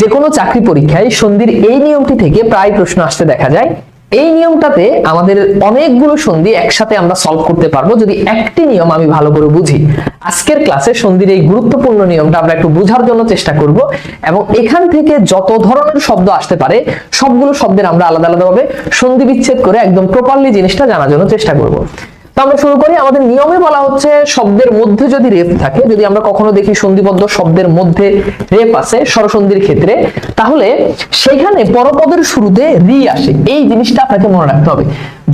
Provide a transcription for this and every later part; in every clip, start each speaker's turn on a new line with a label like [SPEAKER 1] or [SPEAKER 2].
[SPEAKER 1] যে কোনো চাকরি পরীক্ষায় সন্ধির এই নিয়মটি থেকে প্রায় প্রশ্ন আসতে দেখা যায়। এই নিয়মটাতে আমাদের অনেকগুলো সন্ধি একসাথে আমরা সলভ করতে পারব যদি একটি নিয়ম আমি ভালো করে বুঝি। আজকের ক্লাসে সন্ধির এই গুরুত্বপূর্ণ নিয়মটা আমরা একটু বোঝার জন্য চেষ্টা করব এবং এখান থেকে যত ধরনের শব্দ আসতে পারে, সবগুলো শব্দের আমরা আলাদা আলাদাভাবে সন্ধি বিচ্ছেদ করে একদম প্রপারলি জিনিসটা জানার জন্য চেষ্টা করব। আমরা শুরু করি। আমাদের নিয়মে বলা হচ্ছে, শব্দের মধ্যে যদি রেপ থাকে, যদি আমরা কখনো দেখি সন্ধিবদ্ধ শব্দের মধ্যে রেপ আছে স্বরসন্ধির ক্ষেত্রে, তাহলে সেখানে পরপদের শুরুতে রি আসে। এই জিনিসটা আপনাকে মনে রাখতে হবে।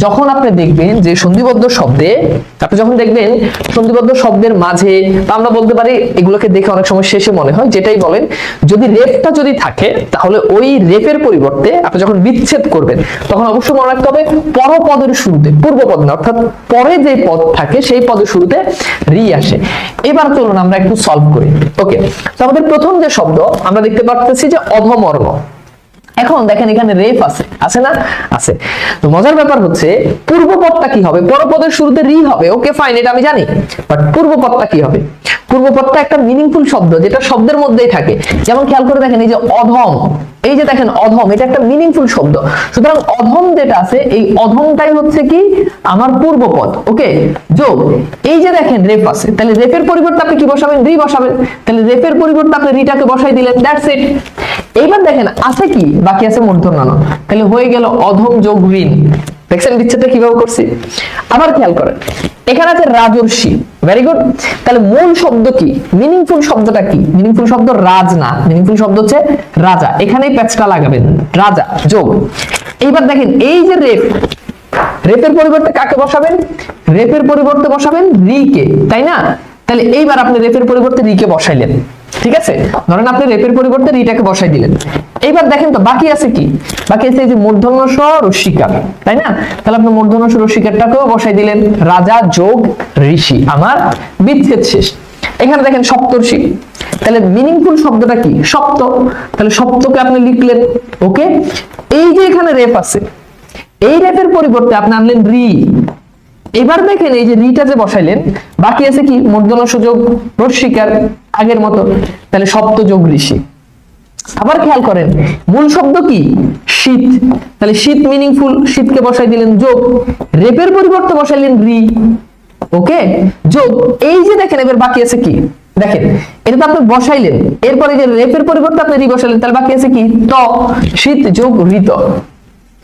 [SPEAKER 1] যখন আপনি দেখবেন যে সন্ধিবদ্ধ শব্দে, আপনি যখন দেখবেন সন্ধিবদ্ধ শব্দের মাঝে, বা আমরা বলতে পারি এগুলোকে দেখে অনেক সময় শেষে মনে হয়, যেটাই বলেন, যদি রেপটা যদি থাকে, তাহলে ওই রেপের পরিবর্তে আপনি যখন বিচ্ছেদ করবেন, তখন অবশ্যই মনে রাখতে হবে পরপদের শুরুতে, পূর্ব পদ না, অর্থাৎ পরে যে পদ থাকে, সেই পদের শুরুতে রি আসে। এবার চলুন আমরা একটু সলভ করি। ওকে তো আমাদের প্রথম যে শব্দ, আমরা দেখতে পাচ্ছি যে অধমর্ণ এখন দেখেন এখানে রেফ আছে। আছে না? আছে। তো মজার ব্যাপার হচ্ছে পূর্বপদটা কি হবে? পরপদের শুরুতে রি হবে। ওকে ফাইন এটা আমি জানি। বাট পূর্বপদটা কি হবে? পূর্বপদটা একটা মিনিংফুল শব্দ, যেটা শব্দের মধ্যেই থাকে। যেমন খেয়াল করে দেখেন, এই যে অধম, এই যে দেখেন অধম, এটা একটা মিনিংফুল শব্দ। সুতরাং অধম যেটা আছে, এই অধমটাই হচ্ছে কি? আমার পূর্বপদ ওকে? যোগ। এই যে দেখেন, রেফ আছে। তাহলে রেফের পরিবর্তে আপনি কি বসাবেন? রি বসাবেন। তাহলে রেফের পরিবর্তে আপনি রিটাকে বসাই দিলেন। দ্যাটস ইট এইবার দেখেন, আছে কি? বাকি আছে মূর্ধন্য। তাহলে হয়ে গেল অধম যোগ ঋণ দেখছেন বিচ্ছেদটা কীভাবে করছি? আবার খেয়াল করেন। এখানে আছে রাজর্ষি। ভেরি গুড তাহলে মূল শব্দ কি? মিনিংফুল শব্দটা কি? মিনিংফুল শব্দ রাজ না। মিনিংফুল শব্দ হচ্ছে রাজা। এখানেই প্যাচটা লাগাবেন। রাজা, যোগ। এইবার দেখেন, এই যে রেপ, রেপের পরিবর্তে কাকে বসাবেন? রেপের পরিবর্তে বসাবেন রিকে। তাই না? তাহলে এইবার আপনি রেপের পরিবর্তে রিকে বসাইলেন। ঠিক আছে? ধরেন আপনি রেপের পরিবর্তে রিটাকে বসাই দিলেন। এইবার দেখেন তো, বাকি আছে কি? বাকি আছে এই যে মূর্ধন্য স রস্বীকার তাই না? তাহলে আপনি মূর্ধন্য স রস্বীকারটাকেও বসাই দিলেন। রাজা, যোগ, ঋষি, আমার বিচ্ছেদ শেষ। এখানে দেখেন সপ্তর্ষি। তাহলে মিনিংফুল শব্দটা কি? সপ্ত। তাহলে সপ্তকে আপনি লিখলেন, ওকে? এই যে এখানে রেপ আছে, এই রেপের পরিবর্তে আপনি আনলেন রি। এবার দেখেন এই যে রিটা যে বসাইলেন, বাকি আছে কি? মূর্ধন্য সুযোগ রস্বীকার আগের মতো। তাহলে সপ্ত যোগ ঋষি। আবার খেয়াল করেন, মূল শব্দ কি? শীত। তাহলে শীত মিনিংফুল শীতকে বসাই দিলেন যোগ। রেপের পরিবর্তে বসাইলেন রি। ওকে? যোগ। এই যে দেখেন, এবার বাকি আছে কি? দেখেন, এটা তো আপনি বসাইলেন। এরপরে যে রেপের পরিবর্তে আপনি রি বসাইলেন তাহলে বাকি আছে কি? ত। শীত যোগ ঋত।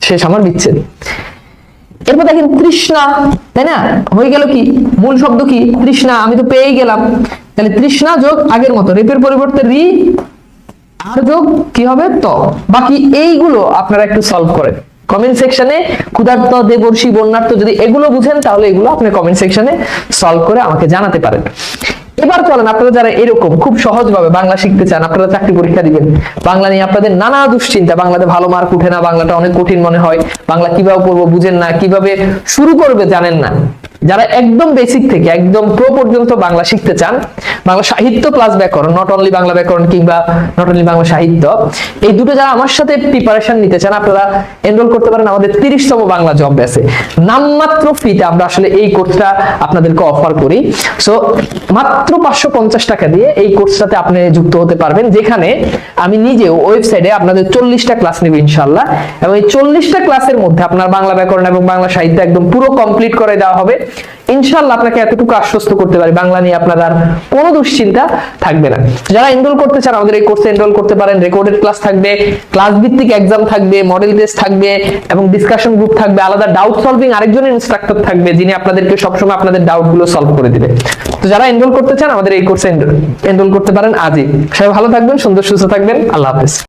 [SPEAKER 1] শেষ, আমার বিচ্ছেদ। এরপর দেখেন তৃষ্ণা, তাই না? হয়ে গেল কি? মূল শব্দ কি? তৃষ্ণা, আমি তো পেয়েই গেলাম। তাহলে তৃষ্ণা যোগ আগের মতো রেপের পরিবর্তে রি, আর যোগ কি হবে? ত। বাকি এইগুলো আপনারা একটু সলভ করেন। কমেন্ট সেকশনে ক্ষুধার্ত, দেবর্ষি, বন্যার্থ যদি এগুলো বুঝেন, তাহলে এগুলো আপনি কমেন্ট সেকশনে সলভ করে আমাকে জানাতে পারেন। এবার চলেন, আপনারা যারা এরকম খুব সহজভাবে বাংলা শিখতে চান, আপনারা চাকরি পরীক্ষা দিবেন। বাংলা নিয়ে আপনাদের নানা দুশ্চিন্তা, বাংলাতে ভালো মার্ক উঠে না, বাংলাটা অনেক কঠিন মনে হয়, বাংলা কীভাবে পড়ব বুঝেন না, কীভাবে শুরু করবে জানেন না। যারা একদম বেসিক থেকে, একদম প্রো পর্যন্ত বাংলা শিখতে চান, বাংলা সাহিত্য প্লাস ব্যাকরণ নট অনলি বাংলা ব্যাকরণ কিংবা নট অনলি বাংলা সাহিত্য, এই দুটো যারা আমার সাথে প্রিপারেশন নিতে চান, আপনারা এনরোল করতে পারেন আমাদের তিরিশতম বাংলা জব ব্যাসে নামমাত্র ফ্রিতে আমরা আসলে এই কোর্সটা আপনাদেরকে অফার করি। সো মাত্র পাঁচশো পঞ্চাশ টাকা দিয়ে এই কোর্সটাতে আপনি যুক্ত হতে পারবেন, যেখানে আমি নিজেও ওয়েবসাইটে আপনাদের চল্লিশটা ক্লাস নেব ইনশাল্লাহ এবং এই চল্লিশটা ক্লাসের মধ্যে আপনার বাংলা ব্যাকরণ এবং বাংলা সাহিত্য একদম পুরো কমপ্লিট করে দেওয়া হবে। ইনশাল্লাহ আপনাকে এতটুকু আশ্বস্ত করতে পারি। বাংলা নিয়ে আপনার আর কোনো দুশ্চিন্তা থাকবে না। যারা এনরোল করতে চান, আমাদের এই কোর্সে এনরোল করতে পারেন। রেকর্ডেড ক্লাস থাকবে ক্লাস ভিত্তিক এক্সাম থাকবে মডেল টেস্ট থাকবে এবং ডিসকাশন গ্রুপ থাকবে। আলাদা ডাউট সলভিং আরেকজন ইনস্ট্রাক্টর থাকবে, যিনি আপনাদেরকে সবসময় আপনাদের ডাউটগুলো সলভ করে দিবে। তো যারা এনরোল করতে চান, আমাদের এই কোর্সে এনরোল করতে পারেন আজই। সবাই ভালো থাকবেন, সুন্দর সুস্থ থাকবেন। আল্লাহ হাফেজ।